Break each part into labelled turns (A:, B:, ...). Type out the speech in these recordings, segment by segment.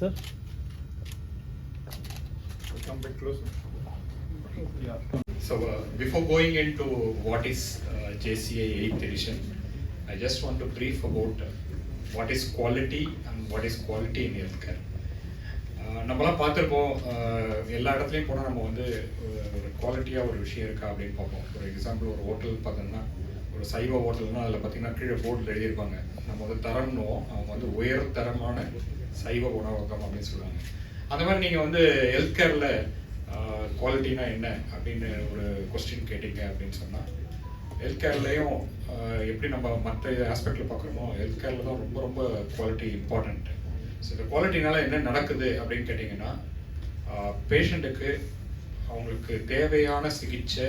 A: sir.
B: Come back closer.
A: Yeah.
C: So uh, before going into what is uh, JCA 8th edition, I just want to brief about uh, what is quality and what is quality in healthcare. Uh, நம்மலாம் பார்த்துருப்போம் uh, எல்லா இடத்துலையும் போனால் நம்ம வந்து uh, ஒரு குவாலிட்டியாக ஒரு விஷயம் இருக்கா அப்படின்னு பார்ப்போம் ஒரு எக்ஸாம்பிள் ஒரு ஹோட்டல் பார்த்தோம்னா ஒரு சைவ ஹோட்டல்னா அதில் பார்த்தீங்கன்னா கீழே போர்டில் எழுதியிருப்பாங்க நம்ம வந்து தரம்னுவோம் அவங்க வந்து உயர் தரமான சைவ உணவகம் அப்படின்னு சொல்லுவாங்க. அந்த மாதிரி நீங்கள் வந்து ஹெல்த் கேரில் குவாலிட்டினா என்ன அப்படின்னு ஒரு கொஸ்டின் கேட்டீங்க அப்படின்னு சொன்னால் ஹெல்த் கேர்லேயும் எப்படி நம்ம மற்ற ஆஸ்பெக்டில் பார்க்குறோமோ ஹெல்த் கேரில் தான் ரொம்ப ரொம்ப குவாலிட்டி இம்பார்ட்டண்ட் ஸோ இந்த குவாலிட்டினால என்ன நடக்குது அப்படின்னு கேட்டிங்கன்னா பேஷண்ட்டுக்கு அவங்களுக்கு தேவையான சிகிச்சை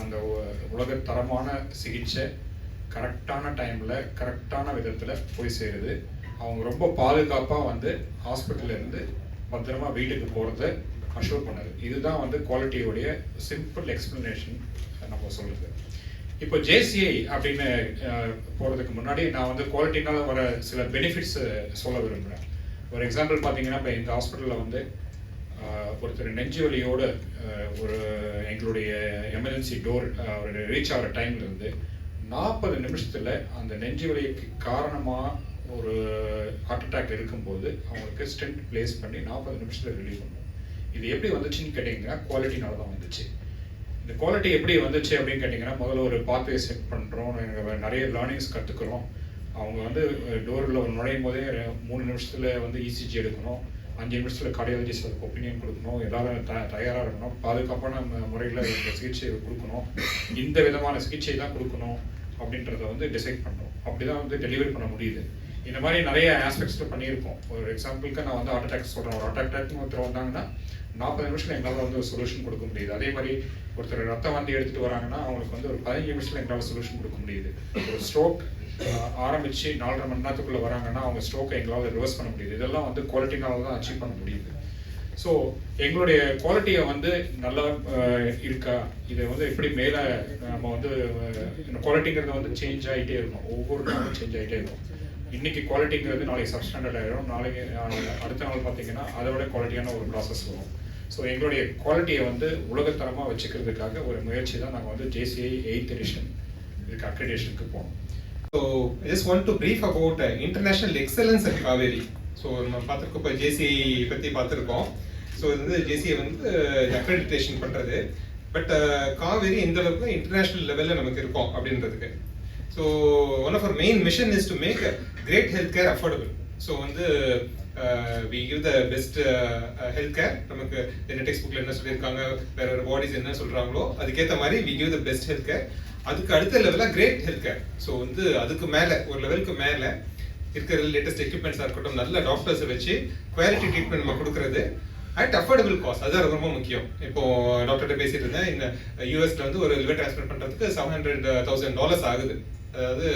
C: அந்த உலக தரமான சிகிச்சை கரெக்டான டைமில் கரெக்டான விதத்தில் போய் சேருது. அவங்க ரொம்ப பாதுகாப்பாக வந்து ஹாஸ்பிட்டல்லேருந்து பத்திரமா வீட்டுக்கு போகிறத அஷூர் பண்ணுது இதுதான் வந்து குவாலிட்டியோடைய சிம்பிள் எக்ஸ்ப்ளனேஷன் நம்ம சொல்லுது இப்போ ஜேசிஐ அப்படின்னு போகிறதுக்கு முன்னாடி நான் வந்து குவாலிட்டினால வர சில பெனிஃபிட்ஸ் சொல்ல விரும்புகிறேன் ஒரு எக்ஸாம்பிள் பார்த்தீங்கன்னா இப்போ எங்கள் ஹாஸ்பிட்டலில் வந்து ஒருத்தர் நெஞ்சு வலியோட ஒரு எங்களுடைய எமர்ஜென்சி டோர் ஒரு ரீச் ஆகிற டைம்லேருந்து நாற்பது நிமிஷத்தில் அந்த நெஞ்சு வலிக்கு காரணமாக ஒரு ஹார்ட் அட்டாக் இருக்கும்போது அவங்களுக்கு ஸ்டென்ட் ப்ளேஸ் பண்ணி நாற்பது நிமிஷத்தில் ரிலீவ் பண்ணுவோம் இது எப்படி வந்துச்சுன்னு கேட்டிங்கன்னா குவாலிட்டினால தான் வந்துச்சு. இந்த குவாலிட்டி எப்படி வந்துச்சு அப்படின்னு கேட்டிங்கன்னா முதல்ல ஒரு பாத்வே செட் பண்ணுறோம் நிறைய லேர்னிங்ஸ் கற்றுக்குறோம் அவங்க வந்து டோரில் நுழையும் போதே மூணு நிமிஷத்தில் வந்து இசிஜி எடுக்கணும். அஞ்சு நிமிஷத்தில் கார்டியாலஜிஸ்ட் அதுக்கு ஒப்பீனியன் கொடுக்கணும். எல்லாரும் த தயாராக இருக்கணும். பாதுகாப்பான முறையில் சிகிச்சை கொடுக்கணும். இந்த விதமான சிகிச்சை தான் கொடுக்கணும் அப்படின்றத வந்து டிசைட் பண்ணுறோம் அப்படி தான் வந்து டெலிவரி பண்ண முடியுது. இந்த மாதிரி நிறைய ஆஸ்பெக்ட்ஸில் பண்ணியிருக்கோம் ஒரு எக்ஸாம்பிளுக்கு நான் வந்து ஹார்ட் அட்டாக் சொல்கிறேன் ஒரு ஹார்ட் அட்டாக்னு ஒருத்தர் வந்தாங்கன்னா நாற்பது நிமிஷத்தில் எங்களால் வந்து ஒரு சொல்யூஷன் கொடுக்க முடியுது. அதே மாதிரி ஒருத்தர் ரத்தம் வந்து எடுத்துகிட்டு வராங்கன்னா அவங்களுக்கு வந்து ஒரு பதினஞ்சு நிமிஷத்தில் எங்களால் சொல்யூஷன் கொடுக்க முடியுது. ஒரு ஸ்ட்ரோக் ஆரம்பிச்சு நாலரை மணி நேரத்துக்குள்ள வராங்கன்னா அவங்க ஸ்ட்ரோக்கை எங்களால் ரிவர்ஸ் பண்ண முடியுது. இதெல்லாம் வந்து குவாலிட்டினால தான் அச்சீவ் பண்ண முடியுது. ஸோ எங்களுடைய குவாலிட்டியை வந்து நல்லா இருக்கா? இதை வந்து எப்படி மேலே நம்ம வந்து குவாலிட்டிங்கிறத வந்து சேஞ்ச் ஆகிட்டே இருக்கும் ஒவ்வொரு நாளும் சேஞ்ச் ஆகிட்டே இருக்கும் இன்னைக்கு குவாலிட்டிங்கிறது நாளைக்கு சப் ஸ்டாண்டர்ட் ஆயிடும் நாளைக்கு அடுத்த நாள் பார்த்தீங்கன்னா அதை விட குவாலிட்டியான ஒரு ப்ராசஸ் வரும். ஸோ எங்களுடைய குவாலிட்டியை வந்து உலகத்தரமாக வச்சுக்கிறதுக்காக ஒரு முயற்சி தான் நாங்கள் வந்து ஜேசிஐ எயித் எடிஷன் இதுக்கு அக்ரிடேஷனுக்கு போனோம்.
B: So is one to brief about international excellence at Kaveri so நம்ம பார்த்துருக்கோம் இப்போ ஜேசிஐ பற்றி பார்த்துருக்கோம். ஸோ இது வந்து ஜேசிஐ வந்து அக்ரெடிட்டேஷன் பண்ணுறது பட் காவேரி எந்த அளவுக்கு இன்டர்நேஷ்னல் லெவலில் நமக்கு இருக்கும் அப்படின்றதுக்கு. So one of our main mission is to make great health care affordable so வந்து we give the best health care நமக்கு என்ன டெக்ஸ்ட் புக்கில் என்ன சொல்லியிருக்காங்க வேற வேறு பாடிஸ் என்ன சொல்கிறாங்களோ அதுக்கேற்ற மாதிரி we give the best health care அதுக்கு அடுத்த லெவலாக கிரேட் ஹெல்த் கேர் ஸோ வந்து அதுக்கு மேலே ஒரு லெவலுக்கு மேலே இருக்கிற லேட்டஸ்ட் எக்யூப்மெண்ட்ஸாக இருக்கட்டும் நல்ல டாக்டர்ஸை வச்சு குவாலிட்டி ட்ரீட்மெண்ட் நம்ம கொடுக்குறது. அட் அஃபோர்டபுள் காஸ்ட் அதுதான் ரொம்ப முக்கியம். இப்போ டாக்டர்கிட்ட பேசிட்டு இருந்தேன் இந்த யூஎஸ்ல வந்து ஒரு லிவர் டிரான்ஸ்ஃபர் பண்றதுக்கு செவன் ஹண்ட்ரட் தௌசண்ட் டாலர்ஸ் ஆகுது. அதாவது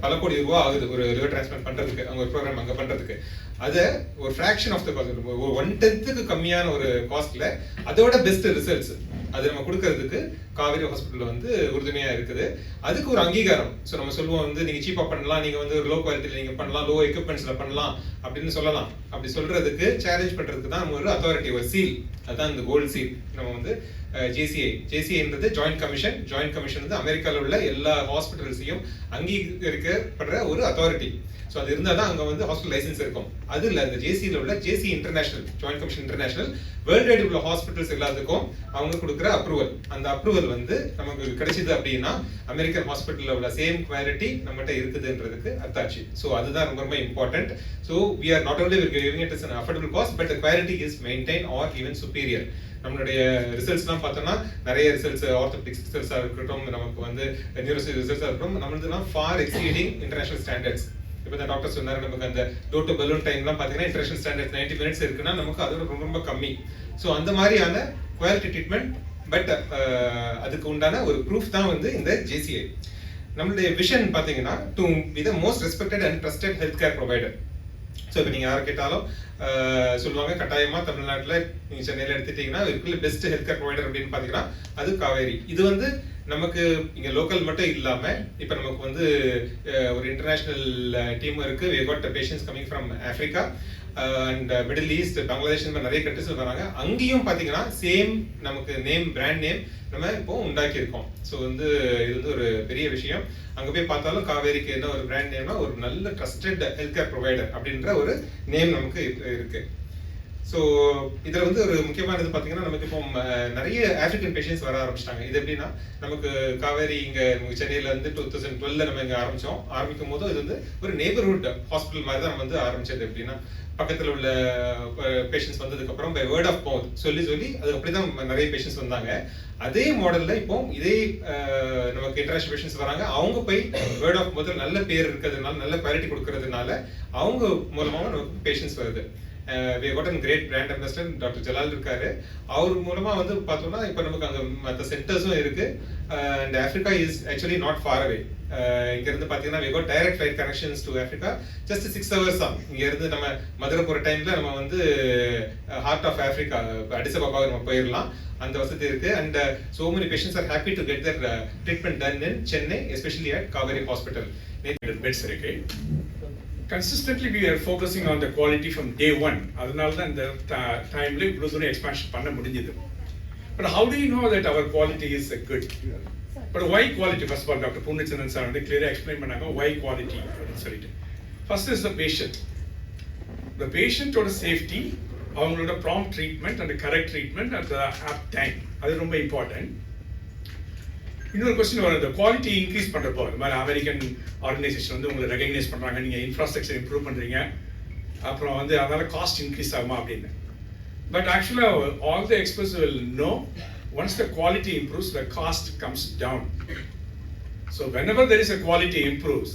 B: பல கோடி ரூபா ஆகுது ஒரு லிவர் டிரான்ஸ்பிளான்ட் பண்றதுக்கு அவங்க ஒரு ப்ரோக்ராம் அங்க பண்றதுக்கு. அதை ஒரு ஃபிராக்ஷன் ஆஃப் த காஸ்ட் ஒரு ஒன் டென்த்துக்கு கம்மியான ஒரு காஸ்ட்ல அதோட பெஸ்ட் ரிசல்ட்ஸ் அது நம்ம கொடுக்கறதுக்கு காவேரி ஹாஸ்பிட்டல் வந்து உறுதுணையாக இருக்குது. அதுக்கு ஒரு அங்கீகாரம். ஸோ நம்ம சொல்லுவோம் வந்து நீங்கள் சீப்பாக பண்ணலாம். நீங்கள் வந்து ஒரு லோ குவாலிட்டியில் நீங்கள் பண்ணலாம் லோ எக்யூப்மெண்ட்ஸில் பண்ணலாம். அப்படின்னு சொல்லலாம். அப்படி சொல்கிறதுக்கு சேலஞ்ச் பண்ணுறதுக்கு தான் ஒரு அத்தாரிட்டி ஒரு சீல் அதுதான் இந்த கோல்டு சீல் நம்ம வந்து ஜேசிஐ ஜேசிஐன்றது ஜாயிண்ட் கமிஷன் ஜாயிண்ட் கமிஷன் வந்து அமெரிக்காவில் உள்ள எல்லா ஹாஸ்பிட்டல்ஸையும் அங்கீகரிக்கப்படுற ஒரு அத்தாரிட்டி ஸோ அது இருந்தால் தான் அங்கே வந்து ஹாஸ்பிட்டல் லைசன்ஸ் இருக்கும். அது இல்லை அந்த ஜேசியில் உள்ள JC international joint commission international worldwide உள்ள ஹாஸ்பிட்டல்ஸ் எல்லாத்துக்கும் அவங்க கொடுக்குற அப்ரூவல் அந்த அப்ரூவல் வந்து நமக்கு கிடைச்சது அப்படின்னா அமெரிக்கன் ஹாஸ்பிட்டலில் உள்ள சேம் குவாலிட்டி நம்மகிட்ட இருக்குதுன்றதுக்கு அத்தாச்சு ஸோ அதுதான் ரொம்ப ரொம்ப important so we are not only giving it is an affordable cost but quality is maintain or even superior நம்மளுடைய ரிசல்ட்ஸ்லாம் பார்த்தோம்னா நிறைய ரிசல்ட்ஸ் ஆர்த்தோபிக்ஸ் ரிசல்ட்ஸாக இருக்கட்டும் நமக்கு வந்து நியூரோசி ரிசல்ட்ஸாக இருக்கட்டும் நம்மளதுலாம் ஃபார் எக்ஸீடிங் இன்டர்நேஷனல் ஸ்டாண்டர்ட்ஸ் இப்போ இந்த டாக்டர் சொன்னாரு நமக்கு அந்த டோ டு பலூன் டைம்லாம் பார்த்தீங்கன்னா இன்டர்நேஷனல் ஸ்டாண்டர்ட் 90 மினிட்ஸ் இருக்குன்னா நமக்கு அதோட ரொம்ப ரொம்ப கம்மி. ஸோ அந்த மாதிரியான குவாலிட்டி ட்ரீட்மெண்ட் பட் uh, அதுக்கு உண்டான ஒரு ப்ரூஃப் தான் வந்து இந்த ஜேசிஐ நம்மளுடைய விஷன் பார்த்தீங்கன்னா to be the most respected and trusted health care provider so இப்போ நீங்கள் யாரை கேட்டாலும் uh, சொல்லுவாங்க கட்டாயமாக தமிழ்நாட்டில் நீங்கள் சென்னையில் எடுத்துட்டீங்கன்னா இருக்கிற பெஸ்ட் ஹெல்த் கேர் ப்ரொவைடர் அப்படின்னு பார்த்தீங்கன்னா அது காவேரி. இது வந்து நமக்கு இங்கே லோக்கல் மட்டும் இல்லாமல் இப்போ நமக்கு வந்து uh, ஒரு இன்டர்நேஷ்னல் டீம் இருக்குது we got patients coming from Africa and Middle East Bangladesh இந்த மாதிரி நிறைய கண்ட்ரிஸ் வராங்க. அங்கேயும் பார்த்தீங்கன்னா சேம் நமக்கு நேம் பிராண்ட் நேம் நம்ம இப்போ உண்டாக்கியிருக்கோம். ஸோ வந்து இது வந்து ஒரு பெரிய விஷயம். அங்கே போய் பார்த்தாலும் காவேரிக்கு என்ன ஒரு பிராண்ட் நேம்னா ஒரு நல்ல ட்ரஸ்டட் ஹெல்த் கேர் ப்ரொவைடர் அப்படின்ற ஒரு நேம் நமக்கு இருக்கு- ஸோ இதில் வந்து ஒரு முக்கியமானது பார்த்தீங்கன்னா நமக்கு இப்போ நிறைய ஆஃப்ரிக்கன் பேஷண்ட்ஸ் வர ஆரம்பிச்சிட்டாங்க. இது எப்படின்னா நமக்கு காவேரி இங்கே நமக்கு வந்து டூ தௌசண்ட் டுவெல்ல நம்ம இங்கே ஆரம்பித்தோம் ஆரம்பிக்கும் போது இது வந்து ஒரு நேபர்ஹுட் ஹாஸ்பிட்டல் மாதிரி தான் நம்ம வந்து ஆரம்பிச்சது எப்படின்னா பக்கத்தில் உள்ள பேஷண்ட்ஸ் வந்ததுக்கு அப்புறம் பை வேர்ட் ஆஃப் மவுத் சொல்லி சொல்லி அது அப்படிதான் நிறைய பேஷண்ட்ஸ் வந்தாங்க. அதே மாடலில் இப்போ இதே நமக்கு இன்டர்நேஷனல் பேஷண்ட்ஸ் வராங்க. அவங்க போய் வேர்ட் ஆஃப் மவுத்தில் நல்ல பேர் இருக்கிறதுனால நல்ல குவாலிட்டி கொடுக்கறதுனால அவங்க மூலமாக நமக்கு பேஷண்ட்ஸ் வருது. We got an great brand ambassador doctor Jalal இருக்காரு. அவர் மூலமா வந்து பார்த்தோம்னா இப்போ நமக்கு அங்கே மற்ற சென்டர்ஸும் இருக்கு. And Africa is actually not far away இங்க இருந்து பாத்தீங்கன்னா we got direct flight connections to Africa just six hours தான். இங்க இருந்து நம்ம மதுரை போற டைம்ல நம்ம வந்து ஹார்ட் ஆஃப் ஆஃப்ரிக்கா அடிசபாபா நம்ம போயிடலாம் அந்த வசதி இருக்கு. And so many patients are happy to get their treatment done in Chennai especially at Kaveri hospital
D: beds இருக்கு. Consistently we are focusing on the quality from day one அதனால தான் இந்த டைம்ல இவ்வளோ தூரம் எக்ஸ்பான்ஷன் பண்ண முடிஞ்சது. But how do you know that our quality is good but why quality first all doctor Poornachandran sir வந்து கிளியராக எக்ஸ்பிளைன் பண்ணாங்க ஒய் குவாலிட்டி அப்படின்னு சொல்லிட்டு. First is the patient the பேஷண்ட்டோட safety அவங்களோட prompt treatment and correct treatment at apt time அது ரொம்ப important இன்னொரு question வருது. குவாலிட்டி இன்க்ரீஸ் பண்ணுறப்போ இந்த மாதிரி அமெரிக்கன் ஆர்கனைசேஷன் வந்து உங்களை ரெகக்னைஸ் பண்ணுறாங்க நீங்கள் இன்ஃப்ராஸ்ட்ரக்சர் இம்ப்ரூவ் பண்ணுறீங்க அப்புறம் வந்து அதனால் காஸ்ட் இன்க்ரீஸ் ஆகுமா அப்படின்னு. பட் ஆக்சுவலாக all the experts will know once the quality improves the cost comes down so whenever there is a quality improves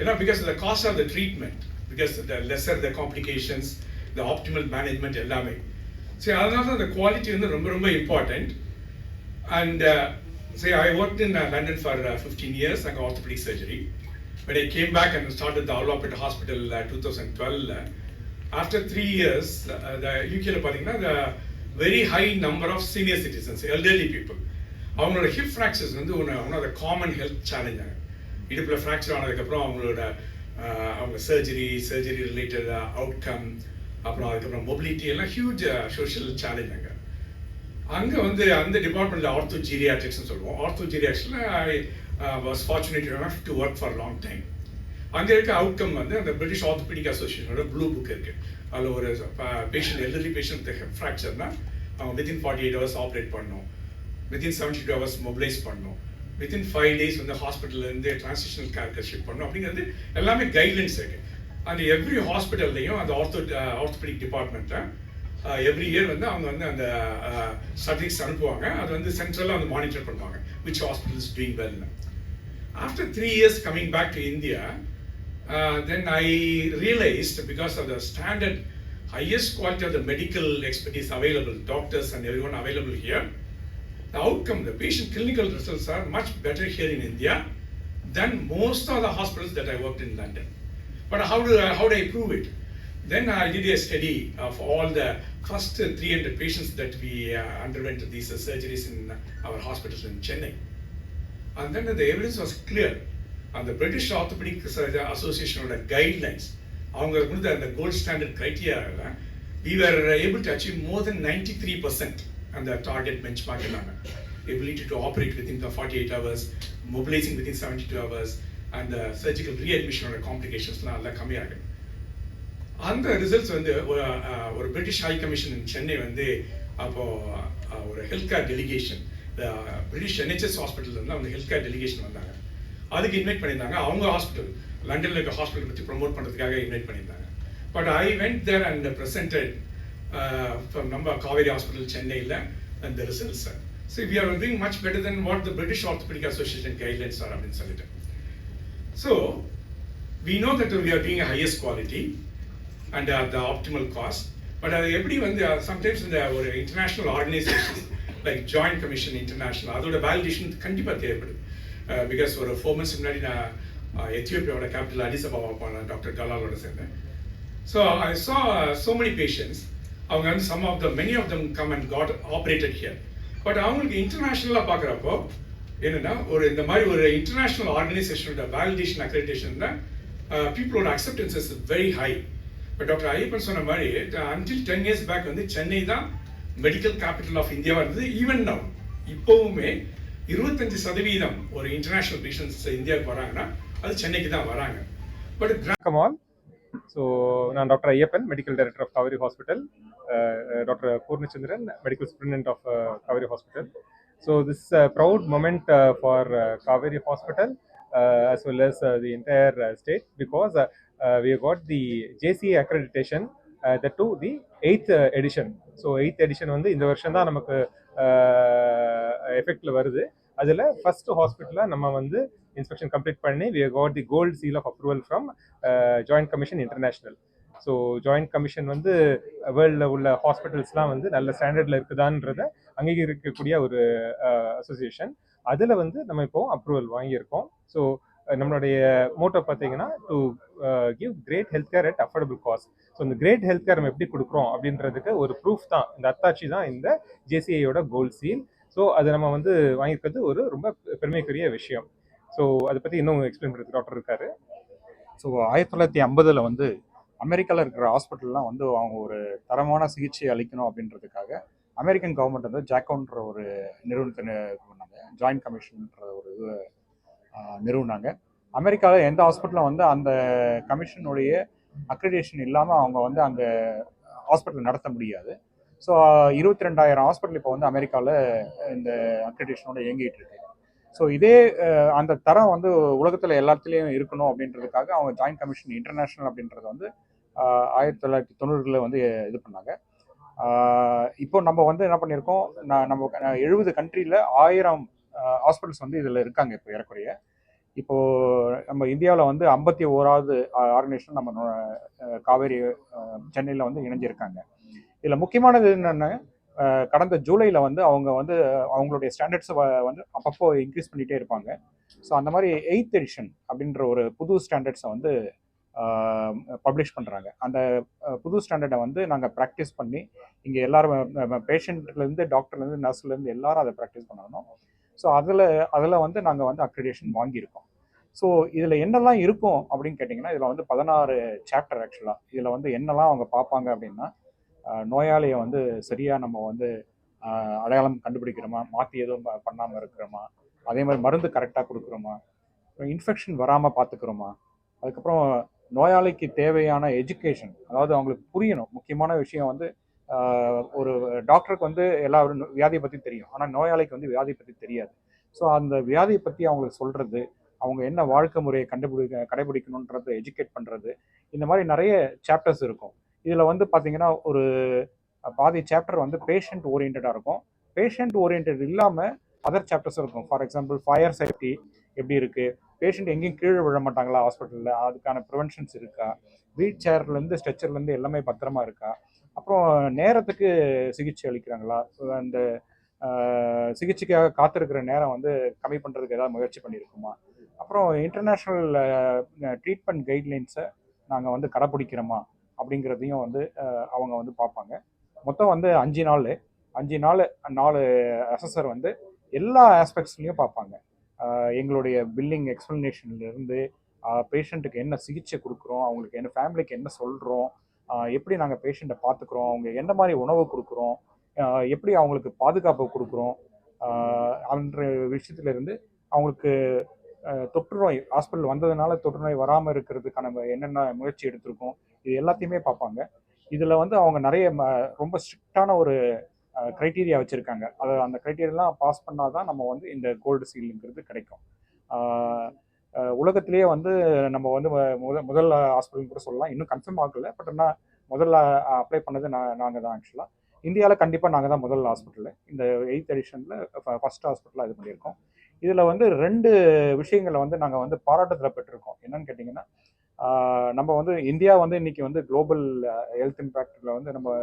D: ஏன்னா because the cost of the treatment because the lesser the complications the optimal management எல்லாமே. சரி அதனால தான் அந்த quality வந்து ரொம்ப ரொம்ப important and say I worked in uh, London for uh, 15 years, I like orthopedic surgery. When I came back and started the Allopet Hospital uh, 2012, uh, after three years, uh, the UK ல the very high number of senior citizens, elderly people, அவங்களோட hip fractures வந்து ஒன்று one of the common health சேலஞ்சாங்க இடுப்பில் fracture ஆனதுக்கப்புறம் அவங்களோட அவங்க surgery surgery related outcome அப்புறம் அதுக்கப்புறம் மொபிலிட்டி எல்லாம் ஹியூஜ் சோஷியல் சேலஞ்சாங்க அங்கே வந்து அந்த டிபார்ட்மெண்ட்டில் ஆர்த்தோ ஜீரியாட்ரிக்ஸ்னு சொல்லுவோம். Ortho ஜீரியாட்ரிக்ஸில் I was fortunate to work for long time அங்கே இருக்க அவுட்கம் வந்து அந்த பிரிட்டிஷ் ஆர்த்தோபெடிக் அசோசியேஷனோட ப்ளூ புக் இருக்குது அதில் ஒரு பேஷண்ட் எல்டர்லி பேஷண்ட் ஃப்ராக்சர்னா அவங்க within forty eight hours operate பண்ணணும் within seventy two hours mobilise பண்ணணும் வித்தின் ஃபைவ் டேஸ் வந்து ஹாஸ்பிட்டல்லேருந்து இருந்து கேரக்டர் ஷிஃப்ட் பண்ணணும் அப்படிங்கிறது எல்லாமே கைட்லைன்ஸ் இருக்குது அந்த எவ்ரி ஹாஸ்பிட்டல்லையும் அந்த ஆர்த்தோ ஆர்த்தோபெடிக் டிபார்ட்மெண்ட்டை எவ்ரி இயர் வந்து அவங்க வந்து அந்த ஸ்டடிஸ் அனுப்புவாங்க அது வந்து சென்ட்ரலாக வந்து மானிட்டர் பண்ணுவாங்க which hospitals doing well after three years coming back to India, uh, then I realized because of the standard highest quality of the medical expertise available, doctors and everyone available here, the outcome, the patient clinical results are much better here in India than most of the hospitals that I worked in London. But how do I, how do I prove it? Then I did a study of all the first 300 patients that we uh, underwent these uh, surgeries in our hospitals in Chennai. And then the evidence was clear. And the British Orthopedic Surgeon Association guidelines, அவங்க கொடுத்த அந்த gold standard கிரைட்டீரியாவில் we were able to achieve more than 93% அந்த target benchmark இருந்தாங்க ability to operate within the 48 hours, mobilizing within 72 hours, and the surgical readmission ஓட காம்ப்ளிகேஷன்ஸ்லாம் எல்லாம் கம்மியாகுது அந்த ரிசல்ட்ஸ் வந்து ஒரு ஒரு பிரிட்டிஷ் ஹை கமிஷன் சென்னை வந்து அப்போ ஒரு health care delegation British NHS hospital இருந்து அவங்க ஹெல்த் கேர் டெலிகேஷன் வந்தாங்க. அதுக்கு இன்வைட் பண்ணியிருந்தாங்க. அவங்க ஹாஸ்பிட்டல் லண்டனில் இருக்க ஹாஸ்பிட்டல் பற்றி ப்ரொமோட் பண்ணுறதுக்காக இன்வைட் பண்ணியிருந்தாங்க. But I went there and presented from நம்ம காவேரி ஹாஸ்பிட்டல் சென்னையில் அந்த results so we are doing much better than what the British orthopaedic association guidelines are அப்படின்னு சொல்லிட்டு. So we know that we are doing highest quality and the optimal cost but அது எப்படி வந்து uh, sometimes இந்த ஒரு international organisation like joint commission international அதோட validation கண்டிப்பாக தேவைப்படுது பிகாஸ் uh, ஒரு ஃபோர் மந்த்ஸ் முன்னாடி நான் uh, எத்தியோப்பியாவோட கேபிட்டல் அடிசபாவா போனேன் டாக்டர் கலாலோட சேர்ந்தேன். ஸோ ஐ சா சோ மெனி பேஷண்ட்ஸ் அவங்க வந்து some of the many of them come and got operated here but அவங்களுக்கு இன்டர்நேஷ்னலாக பார்க்குறப்போ என்னென்னா ஒரு இந்த மாதிரி ஒரு இன்டர்நேஷனல் ஆர்கனைசேஷனோட வேலிடேஷன் அக்ரெடிடேஷன்ல பீப்புளோட அக்செப்டன்ஸ் இஸ் வெரி ஹை இப்போ டாக்டர் ஐயப்பன் சொன்ன மாதிரி அன்டில் டென் இயர்ஸ் பேக் வந்து சென்னை தான் மெடிக்கல் கேபிட்டல் ஆஃப் இந்தியாவாக இருந்தது ஈவன் நவ் இப்போவுமே இருபத்தஞ்சு சதவீதம் ஒரு இன்டர்நேஷனல் பேஷண்ட்ஸ் இந்தியாவுக்கு வராங்கன்னா அது சென்னைக்கு தான் வராங்க. பட்
B: வணக்கம் ஆல் ஸோ நான் doctor Ayyappan medical director of Kaveri hospital doctor Poornachandran medical superintendent of Kaveri hospital so this proud moment for Kaveri hospital as well as uh, the entire state because Uh, we have got the JCA accreditation uh, that to the eighth uh, edition. So eighth edition வந்து இந்த வருஷம் தான் நமக்கு uh, எஃபெக்டில் வருது. அதில் first ஹாஸ்பிட்டலில் நம்ம வந்து இன்ஸ்பெக்ஷன் கம்ப்ளீட் பண்ணி we got the gold seal of approval from joint commission international so joint commission வந்து uh, வேர்ல்டில் உள்ள ஹாஸ்பிட்டல்ஸ்லாம் வந்து நல்ல ஸ்டாண்டர்டில் இருக்குதான்றத அங்கீகரிக்கக்கூடிய ஒரு அசோசியேஷன் அதில் வந்து நம்ம இப்போ அப்ரூவல் வாங்கியிருக்கோம். ஸோ நம்மளுடைய மோட்டோ பார்த்தீங்கன்னா to give great health care at affordable cost so இந்த கிரேட் ஹெல்த் கேர் நம்ம எப்படி கொடுக்குறோம் அப்படின்றதுக்கு ஒரு ப்ரூஃப் தான். இந்த அத்தாட்சி தான் இந்த ஜேசிஐயோட கோல்ட் சீல் ஸோ அது நம்ம வந்து வாங்கியிருக்கிறது ஒரு ரொம்ப பெருமைக்குரிய விஷயம். ஸோ அதை பற்றி இன்னும் எக்ஸ்பிளைன் பண்ணுறது டாக்டர் இருக்காரு.
E: ஸோ ஆயிரத்தி தொள்ளாயிரத்தி ஐம்பதில் வந்து அமெரிக்காவில் இருக்கிற ஹாஸ்பிட்டல்லாம் வந்து அவங்க ஒரு தரமான சிகிச்சை அளிக்கணும் அப்படின்றதுக்காக அமெரிக்கன் கவர்மெண்ட் வந்து ஜாக்கோன்ற ஒரு நிறுவனத்தை பண்ணாங்க. ஜாயிண்ட் கமிஷன்ன்ற ஒரு இது நிறுவினாங்க. அமெரிக்காவில் எந்த ஹாஸ்பிட்டலும் வந்து அந்த கமிஷனுடைய அக்ரிடேஷன் இல்லாமல் அவங்க வந்து அங்கே ஹாஸ்பிட்டல் நடத்த முடியாது. ஸோ இருபத்தி ரெண்டாயிரம் ஹாஸ்பிட்டல் இப்போ வந்து அமெரிக்காவில் இந்த அக்ரிடேஷனோட இயங்கிட்டு இருக்கு. ஸோ இதே அந்த தரம் வந்து உலகத்தில் எல்லாத்துலேயும் இருக்கணும் அப்படின்றதுக்காக அவங்க ஜாயின்ட் கமிஷன் இன்டர்நேஷனல் அப்படின்றத வந்து ஆயிரத்தி தொள்ளாயிரத்தி தொண்ணூறுகளில் வந்து இது பண்ணாங்க. இப்போ நம்ம வந்து என்ன பண்ணியிருக்கோம்? நான் நம்ம எழுபது கண்ட்ரியில் ஆயிரம் ஹாஸ்பிட்டல்ஸ் வந்து இதில் இருக்காங்க இப்போ ஏறக்குறைய. இப்போ நம்ம இந்தியாவில் வந்து ஐம்பத்தி ஓராவது ஆர்கனைசேஷன் நம்ம காவேரி சென்னையில் வந்து இணைஞ்சிருக்காங்க. இதில் முக்கியமானது என்னென்னா கடந்த ஜூலையில் வந்து அவங்க வந்து அவங்களுடைய ஸ்டாண்டர்ட்ஸை வந்து அப்பப்போ இன்க்ரீஸ் பண்ணிகிட்டே இருப்பாங்க. ஸோ அந்த மாதிரி எயித் எடிஷன் அப்படின்ற ஒரு புது ஸ்டாண்டர்ட்ஸை வந்து பப்ளிஷ் பண்ணுறாங்க அந்த புது ஸ்டாண்டர்டை வந்து நாங்கள் ப்ராக்டிஸ் பண்ணி இங்கே எல்லாரும் பேஷண்ட்லேருந்து டாக்டர்லேருந்து நர்ஸ்லேருந்து எல்லாரும் அதை ப்ராக்டிஸ் பண்ணணும். ஸோ அதில் அதில் வந்து நாங்கள் வந்து அக்ரிடேஷன் வாங்கியிருக்கோம். ஸோ இதில் என்னெல்லாம் இருக்கும் அப்படின்னு கேட்டிங்கன்னா இதில் வந்து பதினாறு சாப்டர் ஆக்சுவலாக இதில் வந்து என்னெல்லாம் அவங்க பார்ப்பாங்க அப்படின்னா நோயாளியை வந்து சரியாக நம்ம வந்து அடையாளம் கண்டுபிடிக்கிறோமா? மாற்றி எதுவும் பண்ணாமல் இருக்கிறோமா? அதே மாதிரி மருந்து கரெக்டாக கொடுக்குறோமா? அப்புறம் இன்ஃபெக்ஷன் வராமல் பார்த்துக்கிறோமா? அதுக்கப்புறம் நோயாளிக்கு தேவையான எஜுகேஷன் அதாவது அவங்களுக்கு புரியணும். முக்கியமான விஷயம் வந்து ஒரு டாக்டருக்கு வந்து எல்லா வியாதியை பற்றி தெரியும். ஆனால் நோயாளிக்கு வந்து வியாதியை பற்றி தெரியாது. ஸோ அந்த வியாதியை பற்றி அவங்களுக்கு சொல்கிறது அவங்க என்ன வாழ்க்கை முறையை கண்டுபிடிக்க கடைபிடிக்கணுன்றது எஜுகேட் பண்ணுறது இந்த மாதிரி நிறைய சாப்டர்ஸ் இருக்கும். இதில் வந்து பார்த்தீங்கன்னா ஒரு பாதி சாப்டர் வந்து பேஷண்ட் ஓரியன்டாக இருக்கும். பேஷண்ட் ஓரியன்ட் இல்லாமல் அதர் சாப்டர்ஸ் இருக்கும். ஃபார் எக்ஸாம்பிள் ஃபயர் சேஃப்டி எப்படி இருக்குது பேஷண்ட் எங்கேயும் கீழே விழ மாட்டாங்களா ஹாஸ்பிட்டலில் அதுக்கான ப்ரிவென்ஷன்ஸ் இருக்கா? வீல் சேர்லேருந்து ஸ்ட்ரெச்சர்லேருந்து எல்லாமே பத்திரமா இருக்கா? அப்புறம் நேரத்துக்கு சிகிச்சை அளிக்கிறாங்களா? அந்த சிகிச்சைக்காக காத்திருக்கிற நேரம் வந்து கம்மி பண்ணுறதுக்கு ஏதாவது முயற்சி பண்ணியிருக்குமா? அப்புறம் இன்டர்நேஷ்னல் ட்ரீட்மெண்ட் கைட்லைன்ஸை நாங்கள் வந்து கடைப்பிடிக்கிறோமா? அப்படிங்கிறதையும் வந்து அவங்க வந்து பார்ப்பாங்க. மொத்தம் வந்து அஞ்சு நாள். அஞ்சு நாள் நாலு அசஸர் வந்து எல்லா ஆஸ்பெக்ட்ஸ்லையும் பார்ப்பாங்க. எங்களுடைய பில்லிங் எக்ஸ்பிளனேஷன்லேருந்து பேஷண்ட்டுக்கு என்ன சிகிச்சை கொடுக்குறோம்? அவங்களுக்கு என்ன ஃபேமிலிக்கு என்ன சொல்கிறோம் எப்படி நாங்கள் பேஷண்ட்டை பார்த்துக்குறோம் அவங்க என்ன மாதிரி உணவு கொடுக்குறோம்? எப்படி அவங்களுக்கு பாதுகாப்பு கொடுக்குறோம்? அன்ற விஷயத்துலேருந்து அவங்களுக்கு தொற்றுநோய் ஹாஸ்பிட்டல் வந்ததுனால தொற்றுநோய் வராமல் இருக்கிறதுக்கான என்னென்ன முயற்சி எடுத்திருக்கோம்? இது எல்லாத்தையுமே பார்ப்பாங்க. இதில் வந்து அவங்க நிறைய ம- ரொம்ப ஸ்ட்ரிக்டான ஒரு க்ரைட்டீரியா வச்சுருக்காங்க. அதை அந்த க்ரைட்டீரியெல்லாம் பாஸ் பண்ணால் தான் நம்ம வந்து இந்த கோல்டு சீலுங்கிறது கிடைக்கும். உலகத்திலேயே வந்து நம்ம வந்து முதல் முதல் ஹாஸ்பிட்டல் கூட சொல்லலாம். இன்னும் கன்ஃபார்ம் ஆகல. பட் ஆனால் முதல்ல அப்ளை பண்ணது நான் நாங்கள் தான் ஆக்சுவலாக இந்தியாவில் கண்டிப்பாக நாங்கள் தான் முதல் ஹாஸ்பிட்டலு இந்த எயித் எடிஷனில் ஃபஸ்ட் ஹாஸ்பிட்டலாக இது பண்ணியிருக்கோம். இதில் வந்து ரெண்டு விஷயங்களை வந்து நாங்கள் வந்து பாராட்டத்தில் பெற்றிருக்கோம். என்னன்னு கேட்டிங்கன்னா நம்ம வந்து இந்தியா வந்து இன்னைக்கு வந்து குளோபல் ஹெல்த் இம்பேக்டில் வந்து நம்ம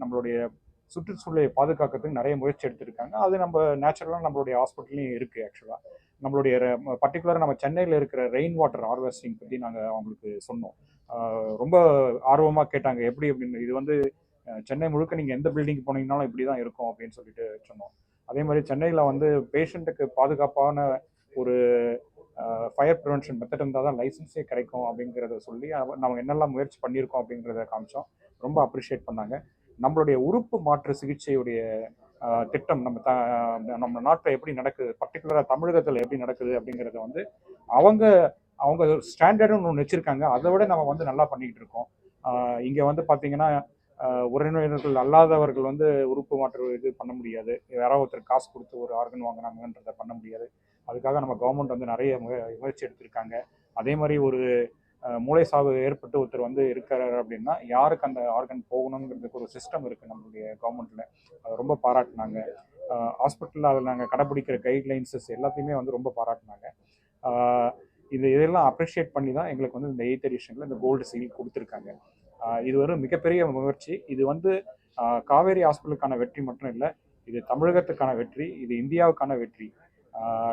E: நம்மளுடைய சுற்றுச்சூழலை பாதுகாக்கிறதுக்கு நிறைய முயற்சி எடுத்திருக்காங்க. அது நம்ம நேச்சுரலாக நம்மளுடைய ஹாஸ்பிட்டல்லையும் இருக்குது ஆக்சுவலாக நம்மளுடைய பர்டிகுலராக நம்ம சென்னையில் இருக்கிற ரெயின் வாட்டர் ஹார்வெஸ்டிங் பற்றி நாங்கள் அவங்களுக்கு சொன்னோம். ரொம்ப ஆர்வமாக கேட்டாங்க எப்படி அப்படின்னு இது வந்து சென்னை முழுக்க நீங்கள் எந்த பில்டிங் போனீங்கனாலும் இப்படி தான் இருக்கும் அப்படின்னு சொல்லிட்டு சொன்னோம். அதே மாதிரி சென்னையில் வந்து பேஷண்ட்டுக்கு பாதுகாப்பான ஒரு ஃபயர் ப்ரிவென்ஷன் மெத்தட் இருந்தால் தான் லைசன்ஸே கிடைக்கும் அப்படிங்கிறத சொல்லி நம்ம என்னெல்லாம் முயற்சி பண்ணியிருக்கோம் அப்படிங்கிறத காமிச்சோம். ரொம்ப அப்ரிஷியேட் பண்ணாங்க. நம்மளுடைய உறுப்பு மாற்று சிகிச்சையுடைய திட்டம் நம்ம த நம்ம நாட்டில் எப்படி நடக்குது பர்டிகுலராக தமிழகத்தில் எப்படி நடக்குது அப்படிங்கிறத வந்து அவங்க அவங்க ஸ்டாண்டர்டுன்னு ஒன்று வச்சுருக்காங்க. அதை விட நம்ம வந்து நல்லா பண்ணிக்கிட்டு இருக்கோம். இங்கே வந்து பார்த்தீங்கன்னா உறவினர்கள் அல்லாதவர்கள் வந்து உறுப்பு மாற்று இது பண்ண முடியாது. யாராவது ஒருத்தர் காசு கொடுத்து ஒரு ஆர்கன் வாங்கினாங்கன்றதை பண்ண முடியாது. அதுக்காக நம்ம கவர்மெண்ட் வந்து நிறைய முயற்சி எடுத்திருக்காங்க. அதே மாதிரி ஒரு மூளை சாவு ஏற்பட்டு ஒருத்தர் வந்து இருக்கிறார் அப்படின்னா யாருக்கு அந்த ஆர்கன் போகணுங்கிறதுக்கு ஒரு சிஸ்டம் இருக்குது நம்மளுடைய கவர்மெண்ட்டில் அதை ரொம்ப பாராட்டினாங்க. ஹாஸ்பிட்டலில் அதில் நாங்கள் கடைப்பிடிக்கிற கைட்லைன்ஸஸ் எல்லாத்தையுமே வந்து ரொம்ப பாராட்டினாங்க. இது இதெல்லாம் அப்ரிஷியேட் பண்ணி தான் எங்களுக்கு வந்து இந்த எயித் எடிஷனில் இந்த கோல்டு சீல் கொடுத்துருக்காங்க. இது ஒரு மிகப்பெரிய முயற்சி. இது வந்து காவேரி ஹாஸ்பிட்டலுக்கான வெற்றி மட்டும் இல்லை இது தமிழகத்துக்கான வெற்றி இது இந்தியாவுக்கான வெற்றி.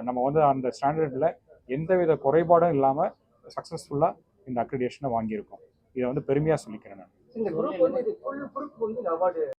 E: நம்ம வந்து அந்த ஸ்டாண்டர்டில் எந்தவித குறைபாடும் இல்லாமல் சக்ஸஸ்ஃபுல்லாக இந்த அக்ரிடேஷனை வாங்கியிருக்கோம். இதை வந்து பெருமையாக சொல்லிக்கிறேன் நான்.
F: இந்த குரூப் வந்து இது ஃபுல் குரூப் வந்து அவார்டு